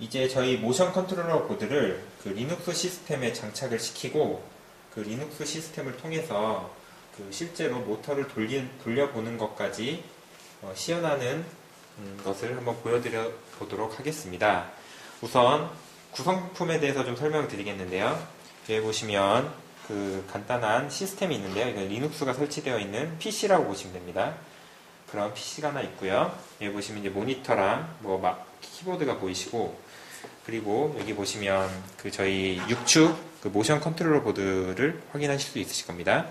이제 저희 모션 컨트롤러 보드를 그 리눅스 시스템에 장착을 시키고 그 리눅스 시스템을 통해서 그 실제로 모터를 돌리, 돌려보는 것까지 어, 시연하는 음, 것을 한번 보여드려 보도록 하겠습니다. 우선 구성품에 대해서 좀 설명을 드리겠는데요. 여기 보시면 그 간단한 시스템이 있는데요. 이건 리눅스가 설치되어 있는 PC라고 보시면 됩니다. 그런 PC가 하나 있고요. 여기 보시면 이제 모니터랑 뭐 막 키보드가 보이시고 그리고 여기 보시면 그 저희 6축 그 모션 컨트롤러 보드를 확인하실 수 있으실 겁니다.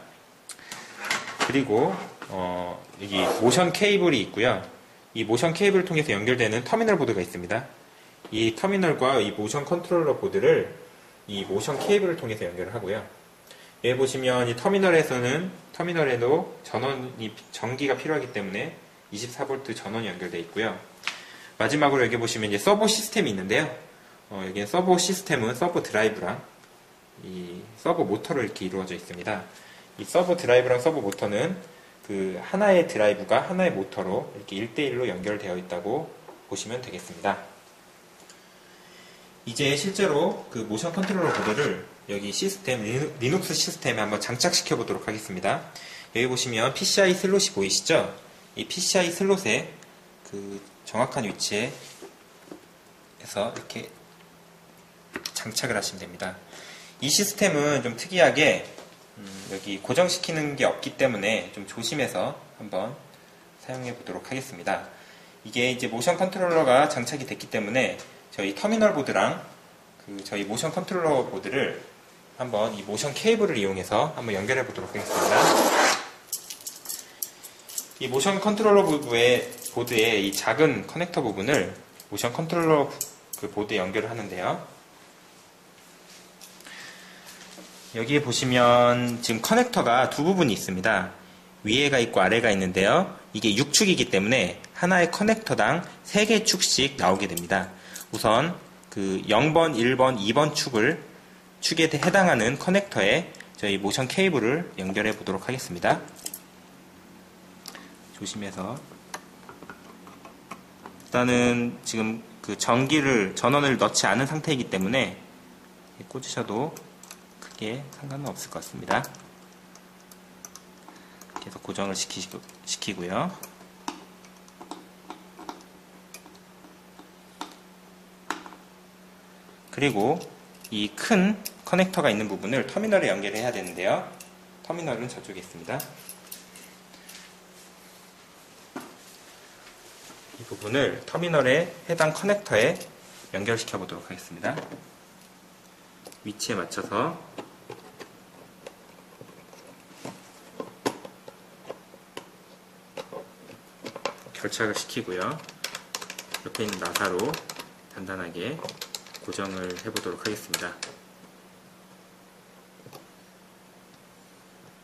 그리고 어 여기 모션 케이블이 있고요. 이 모션 케이블을 통해서 연결되는 터미널 보드가 있습니다. 이 터미널과 이 모션 컨트롤러 보드를 이 모션 케이블을 통해서 연결을 하고요. 여기 보시면 이 터미널에서는 터미널에도 전원이 전기가 필요하기 때문에 24V 전원이 연결되어 있고요. 마지막으로 여기 보시면 이제 서버 시스템이 있는데요. 어, 여기는 서버 시스템은 서버 드라이브랑 이 서버 모터로 이렇게 이루어져 있습니다. 이 서버 드라이브랑 서버 모터는 그 하나의 드라이브가 하나의 모터로 이렇게 1대1로 연결되어 있다고 보시면 되겠습니다. 이제 실제로 그 모션 컨트롤러 보드를 여기 시스템, 리눅스 시스템에 한번 장착시켜 보도록 하겠습니다. 여기 보시면 PCI 슬롯이 보이시죠? 이 PCI 슬롯에 그 정확한 위치에 해서 이렇게 장착을 하시면 됩니다. 이 시스템은 좀 특이하게 음, 여기 고정시키는 게 없기 때문에 좀 조심해서 한번 사용해 보도록 하겠습니다. 이게 이제 모션 컨트롤러가 장착이 됐기 때문에 저희 터미널 보드랑 그 저희 모션 컨트롤러 보드를 한번 이 모션 케이블을 이용해서 한번 연결해 보도록 하겠습니다. 이 모션 컨트롤러 보드의, 보드의 이 작은 커넥터 부분을 모션 컨트롤러 그 보드에 연결을 하는데요. 여기에 보시면 지금 커넥터가 두 부분이 있습니다. 위에가 있고 아래가 있는데요. 이게 6축이기 때문에 하나의 커넥터당 3개 축씩 나오게 됩니다. 우선 그 0번, 1번, 2번 축을 축에 해당하는 커넥터에 저희 모션 케이블을 연결해 보도록 하겠습니다. 조심해서 일단은 지금 그 전기를 전원을 넣지 않은 상태이기 때문에 꽂으셔도 크게 상관은 없을 것 같습니다. 계속 고정을 시키고, 시키고요. 그리고 이 큰 커넥터가 있는 부분을 터미널에 연결해야 되는데요. 터미널은 저쪽에 있습니다. 이 부분을 터미널에 해당 커넥터에 연결시켜 보도록 하겠습니다. 위치에 맞춰서 결착을 시키고요. 옆에 있는 나사로 단단하게 고정을 해보도록 하겠습니다.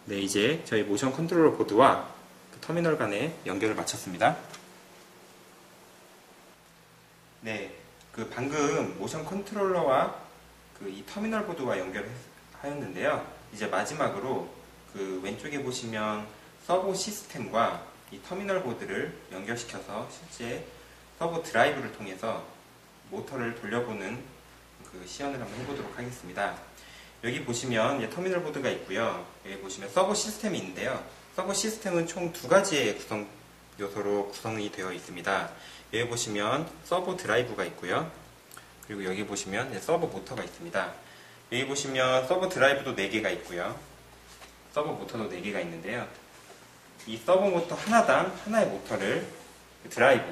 네, 이제 저희 모션 컨트롤러 보드와 그 터미널 간의 연결을 마쳤습니다. 네, 그 방금 모션 컨트롤러와 그 이 터미널 보드와 연결하였는데요. 이제 마지막으로 그 왼쪽에 보시면 서버 시스템과 이 터미널 보드를 연결시켜서 실제 서버 드라이브를 통해서 모터를 돌려보는 그 시연을 한번 해보도록 하겠습니다. 여기 보시면 터미널 보드가 있고요. 여기 보시면 서버 시스템이 있는데요. 서버 시스템은 총 두 가지의 구성 요소로 구성이 되어 있습니다. 여기 보시면 서버 드라이브가 있고요. 그리고 여기 보시면 서버 모터가 있습니다. 여기 보시면 서버 드라이브도 4개가 있고요. 서버 모터도 4개가 있는데요. 이 서버 모터 하나당 하나의 모터를 드라이브,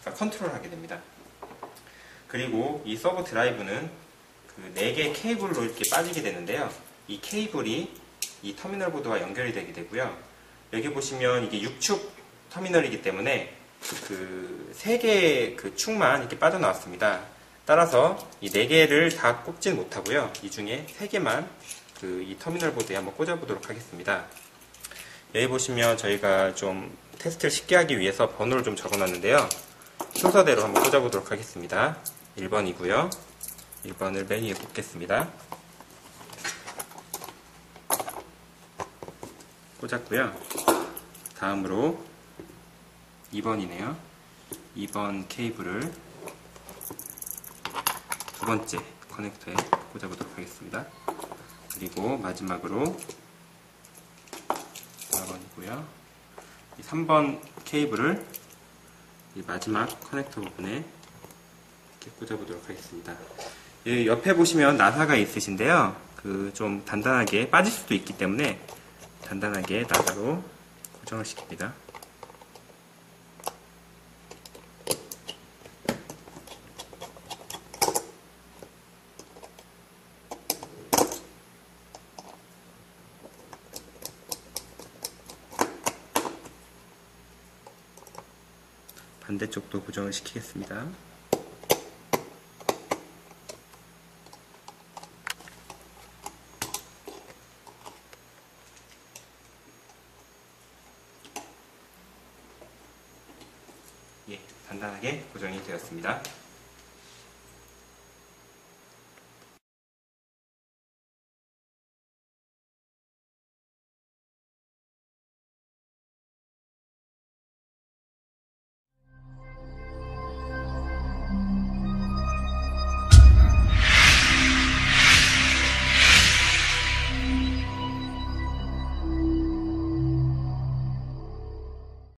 그러니까 컨트롤하게 됩니다. 그리고 이 서버 드라이브는 그 4개의 케이블로 이렇게 빠지게 되는데요. 이 케이블이 이 터미널 보드와 연결이 되게 되고요. 여기 보시면 이게 6축 터미널이기 때문에 그 3개의 그 축만 이렇게 빠져나왔습니다. 따라서 이 4개를 다 꼽진 못하고요. 이 중에 3개만 그 이 터미널 보드에 한번 꽂아보도록 하겠습니다. 여기 보시면 저희가 좀 테스트를 쉽게 하기 위해서 번호를 좀 적어놨는데요. 순서대로 한번 꽂아보도록 하겠습니다. 1번이고요. 1번을 맨 위에 꽂겠습니다. 꽂았고요. 다음으로 2번이네요. 2번 케이블을 두 번째 커넥터에 꽂아보도록 하겠습니다. 그리고 마지막으로 4번이고요. 3번 케이블을 이 마지막 커넥터 부분에 꽂아보도록 하겠습니다. 이 옆에 보시면 나사가 있으신데요. 그 좀 단단하게 빠질 수도 있기 때문에 단단하게 나사로 고정을 시킵니다. 반대쪽도 고정을 시키겠습니다. 예, 단단하게 고정이 되었습니다.